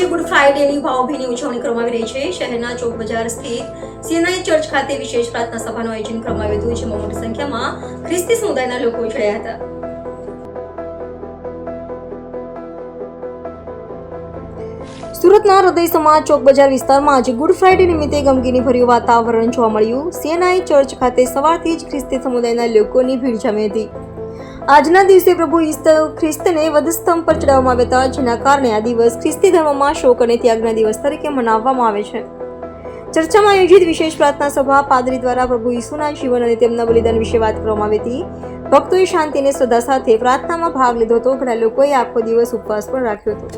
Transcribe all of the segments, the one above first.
આજે ગુડ ફ્રાઇડેની ભાવભીની ઉજવણી કરવામાં આવી રહી છે. શહેરના ચોક બજાર સ્થિત સીએનઆઈ ચર્ચ ખાતે વિશેષ પ્રાર્થના સભાનું આયોજન કરવામાં આવ્યું હતું, જેમાં મોટી સંખ્યામાં ખ્રિસ્તી સમુદાયના લોકો જોડાયા હતા. સુરતના હૃદય સમાજ ચોક બજાર વિસ્તારમાં આજે ગુડ ફ્રાઇડે નિમિત્તે ગમગીની ભર્યું વાતાવરણ જોવા મળ્યું. સીએનઆઈ ચર્ચ ખાતે સવારથી જ ખ્રિસ્તી સમુદાયના લોકોની ભીડ જમી હતી. આજના દિવસે પ્રભુ ઈસ્ત ખ્રિસ્તને વધસ્તંભ પર ચડાવવામાં આવ્યા હતા, જેના કારણે આ દિવસ ખ્રિસ્તી ધર્મમાં શોક અને ત્યાગના દિવસ તરીકે મનાવવામાં આવે છે. ચર્ચામાં આયોજિત વિશેષ પ્રાર્થના સભા પાદરી દ્વારા પ્રભુ ઈસુના જીવન અને તેમના બલિદાન વિશે વાત કરવામાં આવી હતી. ભક્તોએ શાંતિ અને શ્રદ્ધા સાથે પ્રાર્થનામાં ભાગ લીધો હતો. ઘણા લોકોએ આખો દિવસ ઉપવાસ પણ રાખ્યો હતો.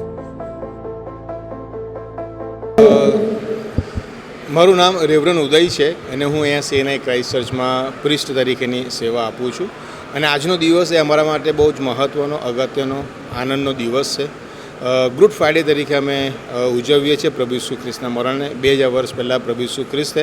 મારું નામ રેવરન ઉદય છે અને હું અહીંયા સીએનઆઈ ક્રાઇસ્ટ ચર્ચમાં પ્રિસ્ટ તરીકેની સેવા આપું છું. અને આજનો દિવસ એ અમારા માટે બહુ જ મહત્ત્વનો અગત્યનો, આનંદનો દિવસ છે. ગુડ ફ્રાઇડે તરીકે અમે ઉજવીએ છીએ પ્રભુ ઈસુ ખ્રિસ્તના મરણને. બે હજાર વર્ષ પહેલાં પ્રભુ ઈસુ ખ્રિસ્તે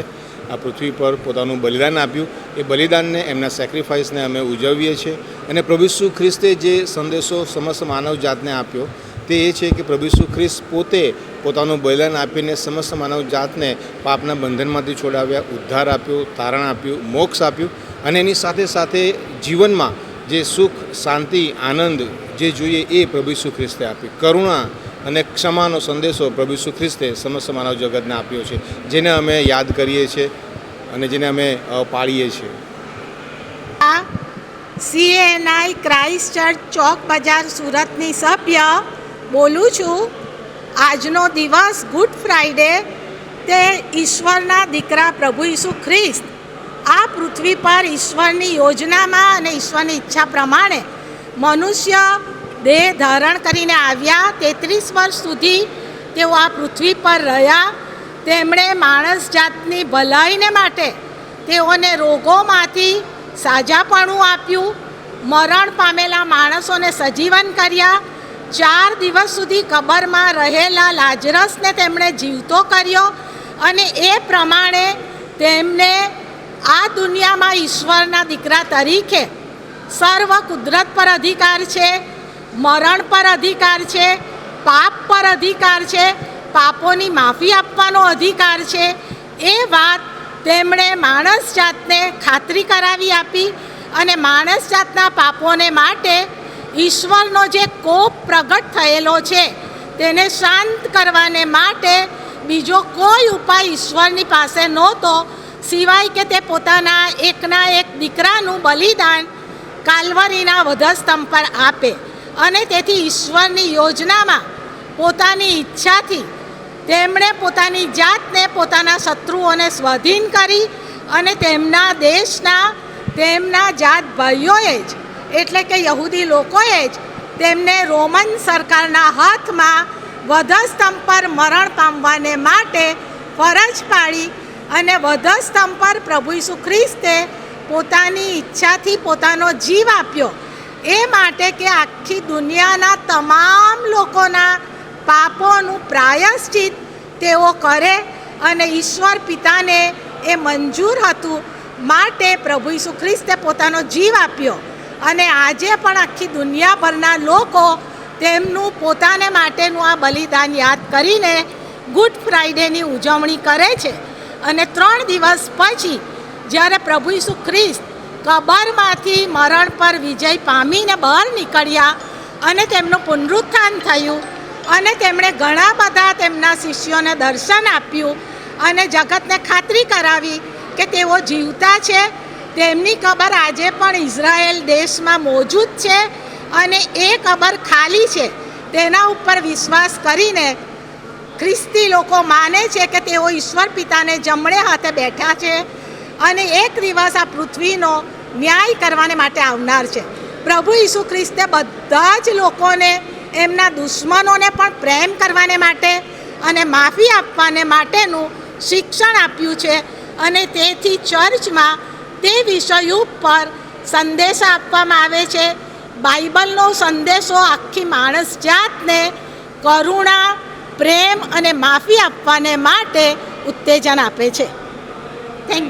આ પૃથ્વી પર પોતાનું બલિદાન આપ્યું. એ બલિદાનને, એમના સેક્રિફાઈસને અમે ઉજવીએ છીએ. અને પ્રભુ ઈસુ ખ્રિસ્તે જે સંદેશો સમસ્ત માનવ જાતને આપ્યો, તે એ છે કે પ્રભુ ઈસુ ખ્રિસ્ત પોતે પોતાનું બલિદાન આપીને સમસ્ત માનવ જાતને પાપના બંધનમાંથી છોડાવ્યા, ઉદ્ધાર આપ્યો, તારણ આપ્યું, મોક્ષ આપ્યું. અને એની સાથે સાથે જીવનમાં જે સુખ, શાંતિ, આનંદ જે જોઈએ એ પ્રભુ ઈસુ ખ્રિસ્તે આપી. કરુણા અને ક્ષમાનો સંદેશો પ્રભુ ઈસુ ખ્રિસ્તે સમસ્ત માનવ જગતને આપ્યો છે, જેને અમે યાદ કરીએ છીએ અને જેને અમે પાળીએ છીએ. આ સીએનઆઈ ક્રાઇસ્ટ ચર્ચ ચોક બજાર સુરતની સભ્ય બોલું છું. આજનો દિવસ ગુડ ફ્રાઇડે તે ઈશ્વરના દીકરા પ્રભુ ઈસુ ખ્રિસ્ત આ પૃથ્વી પર ઈશ્વરની યોજનામાં અને ઈશ્વરની ઈચ્છા પ્રમાણે મનુષ્ય દેહ ધારણ કરીને આવ્યા. તેત્રીસ વર્ષ સુધી તેઓ આ પૃથ્વી પર રહ્યા. તેમણે માણસ જાતની ભલાઈને માટે તેઓને રોગોમાંથી સાજાપણું આપ્યું. મરણ પામેલા માણસોને સજીવન કર્યા. ચાર દિવસ સુધી કબરમાં રહેલા લાજરસને તેમણે જીવતો કર્યો અને એ પ્રમાણે તેમને આ દુનિયામાં ઈશ્વરના દીકરા તરીકે સર્વ કુદરત પર અધિકાર છે, મરણ પર અધિકાર છે, પાપ પર અધિકાર છે, પાપોની માફી આપવાનો અધિકાર છે. એ વાત તેમણે માણસ જાતને ખાતરી કરાવી આપી અને માણસ જાતના પાપોને માટે ઈશ્વરનો જે કોપ પ્રગટ થયેલો છે, તેને શાંત કરવાને માટે બીજો કોઈ ઉપાય ઈશ્વરની પાસે નહોતો સિવાય કે તે પોતાના એકના એક દીકરાનું બલિદાન કાલવરીના વધસ્તંભ પર આપે અને તેથી ઈશ્વરની યોજનામાં પોતાની ઈચ્છાથી તેમણે પોતાની જાતને પોતાના શત્રુઓને સ્વાધીન કરી અને તેમના દેશના તેમના જાત ભાઈઓએ જ, એટલે કે યહૂદી લોકોએ જ, તેમને રોમન સરકારના હાથમાં વધસ્તંભ પર મરણ પામવાને માટે ફરજ પાડી અને વધસ્તંભ પર પ્રભુ ઈસુ ખ્રિસ્તે પોતાની ઈચ્છાથી પોતાનો જીવ આપ્યો. એ માટે કે આખી દુનિયાના તમામ લોકોના પાપોનું પ્રાયશ્ચિત તેઓ કરે અને ઈશ્વર પિતાને એ મંજૂર હતું માટે પ્રભુ ઈસુ ખ્રિસ્તે પોતાનો જીવ આપ્યો. અને આજે પણ આખી દુનિયાભરના લોકો તેમનું પોતાને માટેનું આ બલિદાન યાદ કરીને ગુડ ફ્રાઇડેની ઉજવણી કરે છે. અને ત્રણ દિવસ પછી જ્યારે પ્રભુ ઈસુ ખ્રિસ્ત કબરમાંથી મરણ પર વિજય પામીને બહાર નીકળ્યા અને તેમનું પુનરુત્થાન થયું અને તેમણે ઘણા બધા તેમના શિષ્યોને દર્શન આપ્યું અને જગતને ખાતરી કરાવી કે તેઓ જીવતા છે, તેમની કબર આજે પણ ઇઝરાયેલ દેશમાં મોજૂદ છે અને એ કબર ખાલી છે. તેના ઉપર વિશ્વાસ કરીને ખ્રિસ્તી લોકો માને છે કે તેઓ ઈશ્વર પિતાને જમણે હાથે બેઠા છે અને એક દિવસ આ પૃથ્વીનો ન્યાય કરવાને માટે આવનાર છે. પ્રભુ ઈસુ ખ્રિસ્તે બધા જ લોકોને એમના દુશ્મનોને પણ પ્રેમ કરવાને માટે અને માફી આપવાને માટેનું શિક્ષણ આપ્યું છે અને તેથી ચર્ચમાં તે વિષય ઉપર સંદેશ આપવામાં આવે છે. બાઇબલનો સંદેશો આખી માણસ જાતને કરુણા પ્રેમ અને માફી આપવાને માટે ઉત્તેજન આપે છે. થેન્ક